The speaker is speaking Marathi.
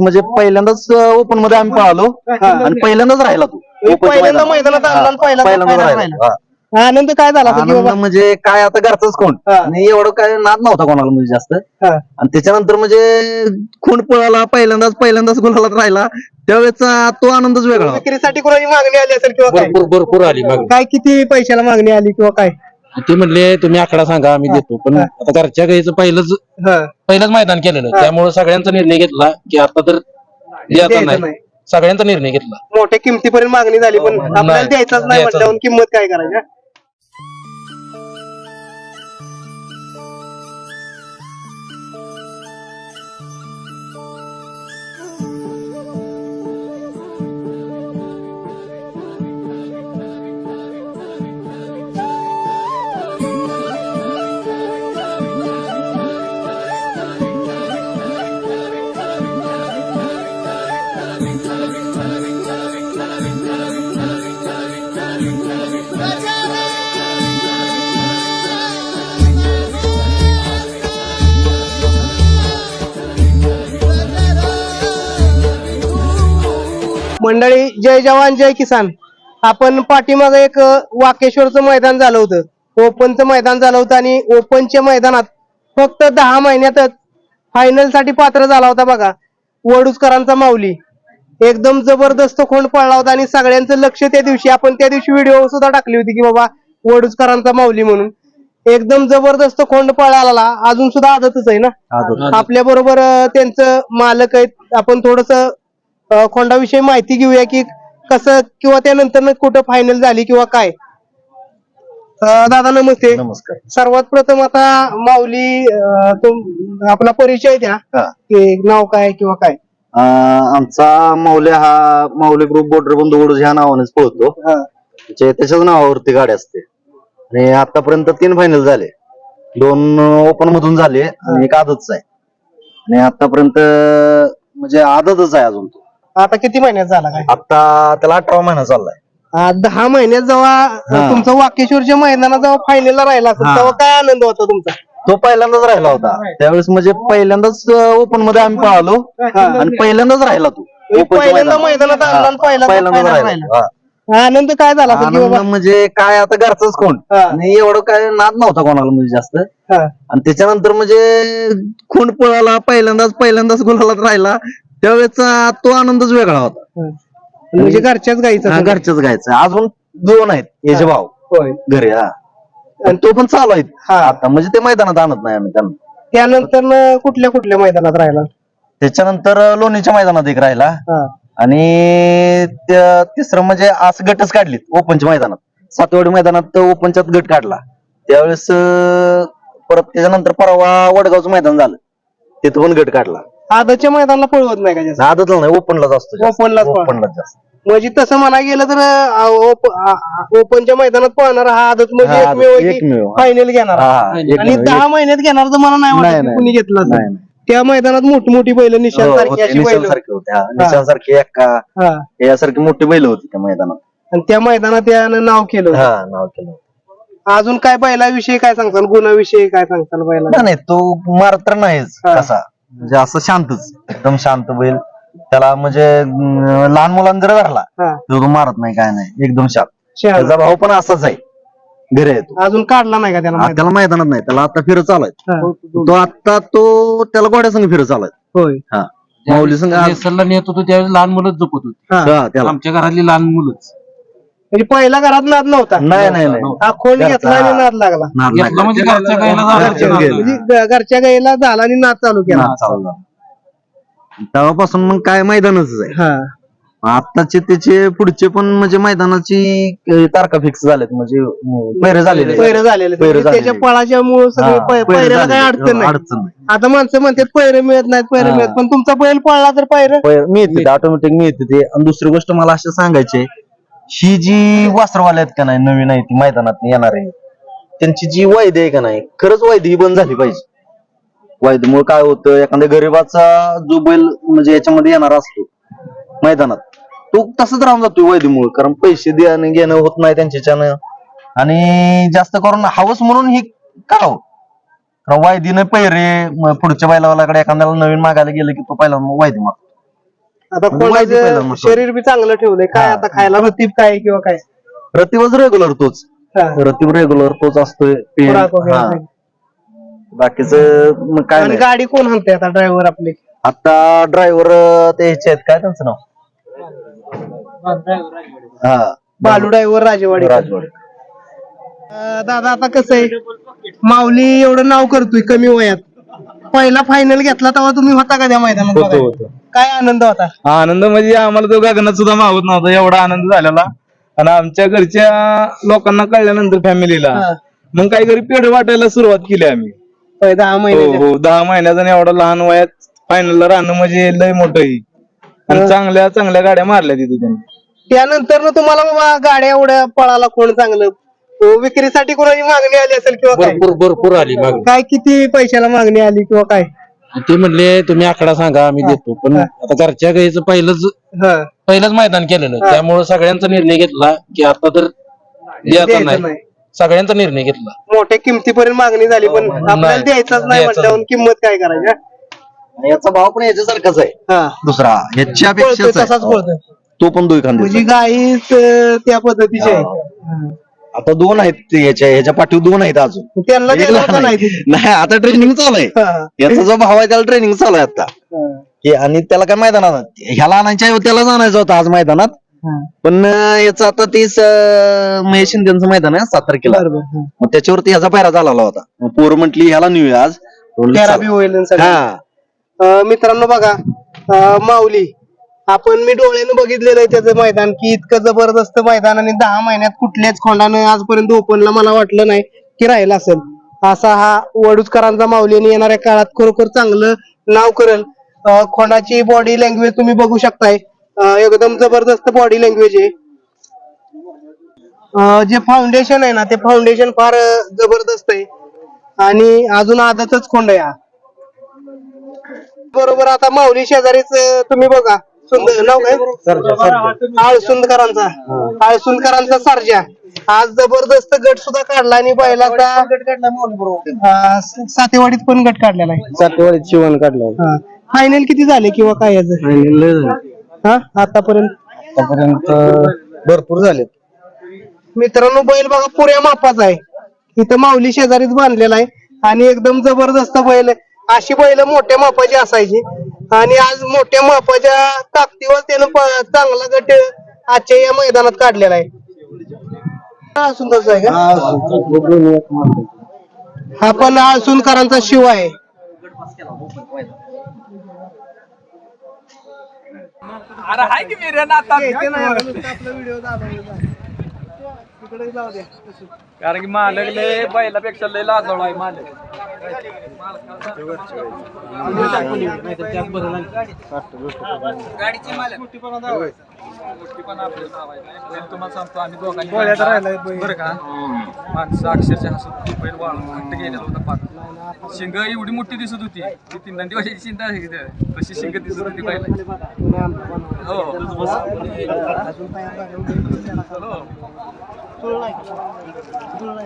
म्हणजे पहिल्यांदाच ओपनमध्ये आम्ही पळालो आणि पहिल्यांदाच राहिला तू म्हणजे पहिल्यांदा मैदानात. मैदानात आला आणि हा, पहिल्यांदा पहिल्यांदाच मैदानात राहिला. राहिला. हा. आनंद काय झाला असेल की आनंद बाबा म्हणजे काय आता घरचंच कोण हा. आणि एवढं काय नाद नव्हता कोणाला म्हणजे जास्त हा. आणि त्याच्यानंतर म्हणजे खूण पळाला पहिल्यांदाच पहिल्यांदाच गुलालात राहिला त्यावेळेचा तो आनंदच वेगळा होता. विक्रीसाठी कोणाची मागणी आली असेल किंवा काय भरपूर भरपूर आली मागणी काय किती पैशाला मागणी आली किंवा काय ते म्हणले तुम्ही आकडा सांगा आम्ही देतो. पण आता घरच्या गाईचं पहिलंच हा. पहिलंच मैदान केलेलं. त्यामुळे सगळ्यांचा निर्णय घेतला की आता तर हे द्यायचं नाही. नाही. सगळ्यांचा निर्णय घेतला. मोठ्या किमतीपर्यंत मागणी झाली पण नाही, आपल्याला द्यायचाच नाही द्यायचाच म्हटल्यावर किंमत काय करायची हा? मंडळी जय जवान जय किसान. आपण पाठीमागे एक वाकेश्वरचं मैदान झालं होतं. ओपनचं मैदान झालं होतं आणि ओपनच्या मैदानात फक्त दहा महिन्यातच फायनलसाठी पात्र झाला होता बघा वडूजकरांचा माऊली. एकदम जबरदस्त खोंड पडला होता आणि सगळ्यांचं लक्ष त्या दिवशी आपण त्या दिवशी व्हिडिओ सुद्धा टाकली होती की बाबा वडूजकरांचा माऊली म्हणून. एकदम जबरदस्त खोंड पळाला अजून सुद्धा आदतच आहे ना. आपल्या बरोबर त्यांचं मालक आहेत आपण थोडस खोंडाविषयी माहिती घेऊया की कसं किंवा त्यानंतर कुठं फायनल झाली किंवा काय? दादा नमस्ते. नमस्कार. सर्वात प्रथम आता माऊली तुम आपला परिचय द्या. की नाव काय किंवा काय? आमचा माऊली हा माऊली ग्रुप बॉर्डर बंधू वडूज ह्या नावानेच पळतो. म्हणजे त्याच्याच नावावरती गाडी असते. आणि आतापर्यंत तीन फायनल झाले. दोन ओपन मधून झाले आणि एक आदतच आहे. आणि आतापर्यंत म्हणजे आदतच आहे अजून तो. आता किती महिन्यात झाला काय आता त्याला अठरा महिना चाललाय आ, दहा महिन्यात जेव्हा हा. तुमचा वाकेश्वरच्या मैदानात जेव्हा फायनलला राहिला असेल हा. तेव्हा काय आनंद होता तुमचा तो पहिल्यांदाच राहिला होता त्यावेळेस म्हणजे पहिल्यांदाच ओपनमध्ये आम्ही पळालो आणि पहिल्यांदाच राहिला तू ओपनच्या पहिल्यांदा मैदानात. मैदानात आणला आणि पहिल्यांदा पहिल्यांदाच final राहिला राहिला. हा. आनंद काय झाला असेल की आनंद बाबा म्हणजे काय आता घरचंच कोण हा. आणि एवढं काय नाद नव्हता कोणाला म्हणजे जास्त हा. आणि त्याच्यानंतर म्हणजे खूण पळाला पहिल्यांदाच पहिल्यांदाच गुलालात राहिला त्यावेळेचा तो आनंदच वेगळा होता. म्हणजे घरच्याच गाईचा हा, घरच्याच गायचं अजून दोन आहेत याचे होय. घरी हा. आणि तो पण चालू आहेत. हा. आता म्हणजे ते मैदानात आणत नाही आम्ही त्यांना. त्यानंतर न कुठल्या कुठल्या मैदानात राहिला? त्याच्यानंतर लोणीच्या मैदानात एक राहिला. हा. आणि त्या- तिसरं म्हणजे आज गटच काढलीत ओपनच्या मैदानात. सातवडी मैदानात ओपनच्यात गट काढला. त्यावेळेस अं, परत त्याच्यानंतर परवा वडगावचं मैदान झालं. तिथं पण गट काढला. आदतच्या मैदानाला पळवत नाही का जास्त आदतला नाही ओपनलाच असतो जास्त. ओपनलाच पळतो. ओपनलाच जास्त म्हणजे तसं म्हणा गेलं तर अ, ओप- ओपनच्या मैदानात पळणारा हा आदत म्हणजे हा, एकमेव आहे की एकमेव. फायनल घेणार हा, आणि दहा महिन्यात घेणार तर मला नाही नाही, वाटत की नाही. कुणी घेतला असेल. नाही, नाही. त्या मैदानात मोठी मोठी बैल निशाण हो, सारखी होते, अशी बैल निशाणसारखे होते हा, निशाणसारखी एक्का हा यासारखी मोठी बैल होती त्या मैदानात आणि त्या मैदानात यानं नाव केलं होतं. हा नाव केलं अजून काय बैलाविषयी काय सांगताल गुणाविषयी काय सांगताल बैला नाही नाही, तो मारत तर नाहीच हा. कसा म्हणजे असं शांतच एकदम शांत बैल. त्याला म्हणजे अं, लहान मुलांना जर धरला. हा. तर तो मारत नाही काय नाही. एकदम शांत. त्याचा भाऊ पण असाच आहे. घरी आहे तो. अजून काढला नाही का त्याला हा? त्याला मैदानात नाही. त्याला आता फिरत चालू आहे हा. तो आता तो त्याला गोड्या संघ फिरत चालू आहे होय. हा. माऊली संघ नेसरला नेत होतो त्यावेळेस लहान मुलंच झोपत होती. हा. हा, त्याला. आमच्या घरातली लहान मुलंच. म्हणजे पहिला घरात नाद नव्हता नाही नाही नाही हा घरचा, घेतला आणि. नाद लागला नाद नाही. घेतला म्हणजे घरच्या गायला झाला. घरच्या. म्हणजे ग- घरच्या गाईला झाला आणि नाद चालू केला नाद चालू झाला. तेव्हापासून मग काय मैदानच आहे हा आताचे त्याचे पुढचे पण म्हणजे मैदानाची अं, तारखा फिक्स झाल्यात म्हणजे पैरे झालेले पैर झालेले पैरे म्हणजे त्याच्या. पळाच्या मुळे सगळे पै- पैऱ्याला काही. अडचण नाही अडचण नाही आता माणसं म्हणतात पैरे मिळत नाहीत पैरे हा. मिळत पण तुमचा बैल पळला तर पैर पैर मिळते ऑटोमॅटिक मिळते ते आणि दुसरी गोष्ट मला असं सांगायचे ही जी वासरवाले आहेत का नाही नवीन आहे ती मैदानात येणार आहे त्यांची जी वायदे आहे का नाही खरंच वायदे ही बंद झाली पाहिजे. वायदेमुळे काय होतं एखाद्या गरीबाचा जो बैल म्हणजे याच्यामध्ये येणार असतो मैदानात तो तसंच राहून जातो वायदेमुळे कारण पैसे देणं घेणं होत नाही त्यांच्याच्यानं. आणि जास्त करून हवस म्हणून ही करावं हो? कारण वायदीनं पैरे पुढच्या बैलावाल्याकडे एखाद्याला नवीन मागायला गेलं की तो पहिला वायदी मागतो. आता म्हणजे माहिती पहिला कोणाचं. शरीर बी चांगलं ठेवलंय. काय हा. आता खायला रतीब काय किंवा काय? रतीबच रेग्युलर तोच. हा. रतीब रेग्युलर तोच असतोय पेन. खुराक वगैरे हा. सगळं. बाकीच मग काय आणि नाही. गाडी कोण हाणते आता ड्रायव्हर आपले? आता ड्रायव्हर ते ह्याचे आहेत. काय त्यांचं नाव? हा. बालू ड्रायव्हर राजेवाडी. राजवाडे. अं, दादा आता कसं आहे? माऊली एवढं नाव करतोय कमी वयात. पहिला फायनल घेतला तेव्हा तुम्ही होता का त्या मैदानात होतो बघायला? होतो. काय आनंद होता? आनंद म्हणजे आम्हाला तो गगनात सुद्धा मागत नव्हता एवढा आनंद झालेला. आणि आमच्या घरच्या लोकांना कळल्यानंतर फॅमिलीला हा. मग काही घरी पेढ वाटायला सुरुवात केली आम्ही. होय, दहा हो महिन्याच्या हो दहा महिन्याचा आणि एवढा लहान वयात फायनलला राहणं म्हणजे लय मोठं हा. आणि चांगल्या चांगल्या गाड्या मारल्या तिथे त्यांनी. त्यानंतर ना तुम्हाला बाबा गाड्या एवढ्या पळाला कोण चांगलं? हो, विक्रीसाठी कोणाची मागणी आली असेल किंवा काय? भरपूर भरपूर आली मागणी. काय किती पैशाला मागणी आली किंवा काय? ते म्हणले तुम्ही आकडा सांगा आम्ही देतो. पण आता घरच्या गाईचं पहिलंच हा. पहिलंच मैदान केलेलं. हा. त्यामुळे सगळ्यांचा निर्णय घेतला की आता तर द्यायचा द्यायचं नाही. नाही. सगळ्यांचा निर्णय घेतला. मोठ्या किमतीपर्यंत मागणी झाली पण नाही. आपल्याला द्यायचाच नाही म्हटल्यावर किंमत काय करायची? याचा भाव पण याच्यासारखाच आहे. हा. दुसरा पळतोय ह्याच्यापेक्षा तसाच पळतोय. तो पण दुई खांदे. म्हणजे गाईच अं, त्या पद्धतीची आहे. आता दोन आहेत ते याच्या ह्याच्या पाठीवर दोन आहेत अजून त्यांना एक द्यायला लहान होता आहे. नाही नाही आता ट्रेनिंग चालू आहे हा. याचा जो भाव आहे त्याला ट्रेनिंग चालू आहे आता हा. हे आणि त्याला काय मैदानात ह्याला आणायच्या ऐवजी त्याला आणायचं होतं आज मैदानात हा. पण अं, याचं आता तीस अं, महेश शिंदेचं मैदान आहे सात तारखेला बरोबर हा. मग त्याच्यावरती ह्याचा पायरा झालेला होता मग पोरं म्हटली ह्याला नेऊया आज म्हणलं तेरा चला. बी होईल आणि सगळं. हा अं, मित्रांनो बघा अं, माऊली आपण मी डोळ्यानं बघितलेलं आहे त्याचं मैदान की इतकं जबरदस्त मैदान आणि दहा महिन्यात कुठल्याच खोंडानं आजपर्यंत ओपनला मला वाटलं नाही की राहिला असेल. असा हा वडूजकरांचा माऊलीने येणाऱ्या काळात खरोखर चांगलं नाव करेल. खोंडाची बॉडी लँग्वेज तुम्ही बघू शकताय. एकदम जबरदस्त बॉडी लँग्वेज आहे. जे फाउंडेशन आहे ना ते फाउंडेशन फार जबरदस्त आहे. आणि अजून आदतच खोंड आहे हा. बरोबर आता माऊली शेजारीच तुम्ही बघा. सुंदर नाव काय? आळसुंदकरांचा आळसुंदकरांचा सर्जा. आज जबरदस्त गट सुद्धा काढला आणि बैलाचा सातेवाडीत पण गट काढलेला आहे. सातवाडीत शिवण काढलं फायनल किती झाले किंवा काय याचं? हा? आतापर्यंत? आतापर्यंत भरपूर झाले मित्रांनो बैल बघा पुऱ्या मापाचा आहे. इथं माऊली शेजारीच बांधलेला आहे. आणि एकदम जबरदस्त बैल आहे. अशी बैल मोठ्या मापाची असायची. आणि आज मोठ्या मापाच्या ताकदीवर त्यानं चांगला गट आजच्या या मैदानात काढलेला आहे. हा, सुंदरचा आहे का? हा पण आळसुंदकरांचा शिव आहे. कारण की मालक लय बैलापेक्षा लय लाजवळ आहे मालक. पण आपल्याला लावायचं नाही. तुम्हाला सांगतो आम्ही दोघांनी बरं का? माणसं अक्षरशः हसत बैल वाळून घट्ट गेलेला होता पाक. शिंग एवढी मोठी दिसत होती ती तीन दिवसाची शिंग आहे इथं. तशी शिंग दिसत होती हो. हो. तुला